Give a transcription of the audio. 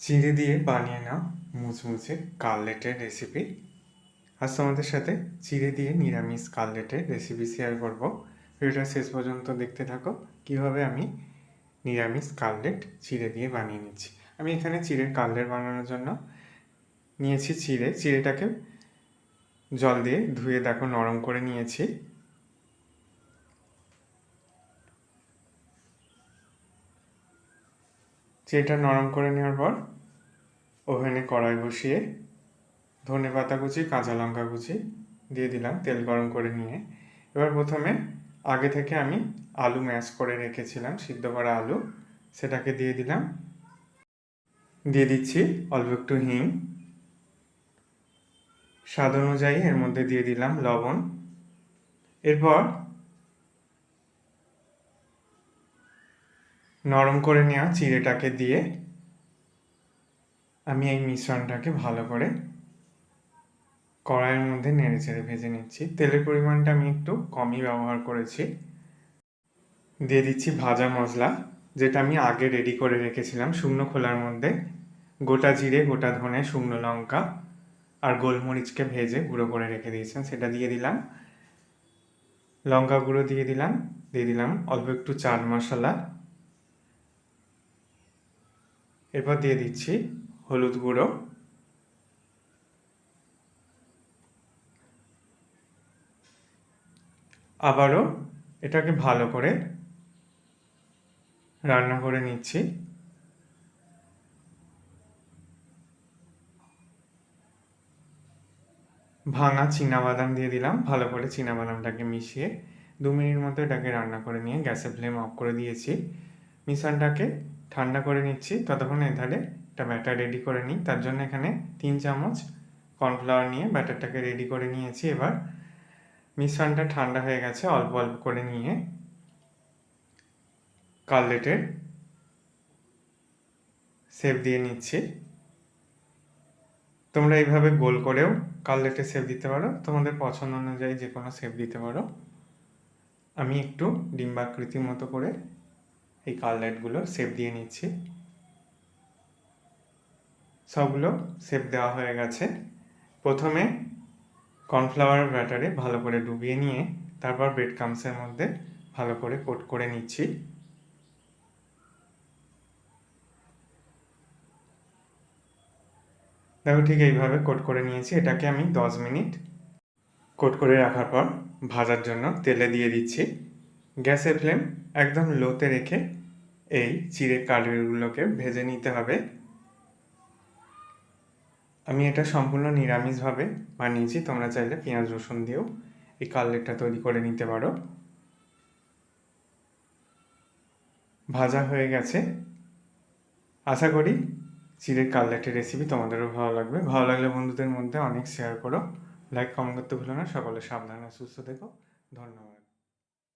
চিড়ে দিয়ে বানিয়ে নাও মুচমুচে কাটলেটের রেসিপি আজ তোমাদের সাথে চিড়ে দিয়ে নিরামিষ কাটলেটের রেসিপি শেয়ার করব। ভিডিওটা শেষ পর্যন্ত দেখতে থাকো। কীভাবে আমি নিরামিষ কাটলেট চিড়ে দিয়ে বানিয়ে নিচ্ছি। আমি এখানে চিড়ের কাটলেট বানানোর জন্য নিয়েছি চিড়ে। চিড়েটাকে জল দিয়ে ধুয়ে দেখো নরম করে নিয়েছি। চিড়েটা নরম করে নেওয়ার পর ওভেনে কড়াই বসিয়ে ধনে পাতা কুচি, কাঁচা লঙ্কা কুচি দিয়ে দিলাম তেল গরম করে নিয়ে। এবার প্রথমে আগে থেকে আমি আলু ম্যাশ করে রেখেছিলাম, সিদ্ধ করা আলু। সেটাকে দিয়ে দিলাম। দিয়ে দিচ্ছি অল্প একটু হিং। স্বাদ অনুযায়ী এর মধ্যে দিয়ে দিলাম লবণ। এরপর নরম করে নেওয়া চিড়েটাকে দিয়ে আমি এই মিশ্রণটাকে ভালো করে কড়াইয়ের মধ্যে নেড়ে চেড়ে ভেজে নিচ্ছি। তেলের পরিমাণটা আমি একটু কমই ব্যবহার করেছি। দিয়ে দিচ্ছি ভাজা মশলা, যেটা আমি আগে রেডি করে রেখেছিলাম শুকনো খোলার মধ্যে। গোটা জিরে, গোটা ধনে, শুকনো লঙ্কা আর গোলমরিচকে ভেজে গুঁড়ো করে রেখে দিয়েছিলাম, সেটা দিয়ে দিলাম। লঙ্কা গুঁড়ো দিয়ে দিলাম দিয়ে দিলাম অল্প একটু চাট মশলা। এরপর দিয়ে দিচ্ছি হলুদ গুঁড়ো। আবারও এটাকে ভালো করে রান্না করে নিচ্ছি। ভাঙা বাদাম দিয়ে দিলাম, ভালো করে বাদামটাকে মিশিয়ে। দু মিনিট মতো এটাকে রান্না করে নিয়ে গ্যাসের ফ্লেম অফ করে দিয়েছি। মিশ্রণটাকে ঠান্ডা করে নিচ্ছি, ততক্ষণ এধারে একটা ব্যাটার রেডি করে নিই। তার জন্য এখানে তিন চামচ কর্নফ্লাওয়ার নিয়ে ব্যাটারটাকে রেডি করে নিয়েছি। এবার মিশ্রণটা ঠান্ডা হয়ে গেছে, অল্প অল্প করে নিয়ে কাটলেটের শেপ দিয়ে নিচ্ছি। তোমরা এইভাবে গোল করেও কাটলেটের শেপ দিতে পারো। তোমাদের পছন্দ অনুযায়ী যে কোনো শেপ দিতে পারো। আমি একটু ডিম্বাকৃতির মতো করে এই কাটলেটগুলো শেপ দিয়ে নিচ্ছি। সবগুলো শেপ দেওয়া হয়ে গেছে। প্রথমে কর্নফ্লাওয়ার ব্যাটারে ভালো করে ডুবিয়ে নিয়ে তারপর ব্রেড কামসের মধ্যে ভালো করে কোট করে নিচ্ছি। দেখো ঠিক এইভাবে কোট করে নিয়েছি। এটাকে আমি দশ মিনিট কোট করে রাখার পর ভাজার জন্য তেলে দিয়ে দিচ্ছি। গ্যাসের ফ্লেম একদম লোতে রেখে এই চিড়ে কালুগুলোকে ভেজে নিতে হবে। আমি এটা সম্পূর্ণ নিরামিষভাবে বানিয়েছি, তোমরা চাইলে পেঁয়াজ, রসুন দিয়েও এই কাটলেটটা তৈরি করে নিতে পারো। ভাজা হয়ে গেছে। আশা করি চিড়ের কাটলেটের রেসিপি তোমাদেরও ভালো লাগবে। ভালো লাগলে বন্ধুদের মধ্যে অনেক শেয়ার করো। লাইক কমেন্ট করতে ভুলো না। সকলে সাবধানে সুস্থ থেকো। ধন্যবাদ।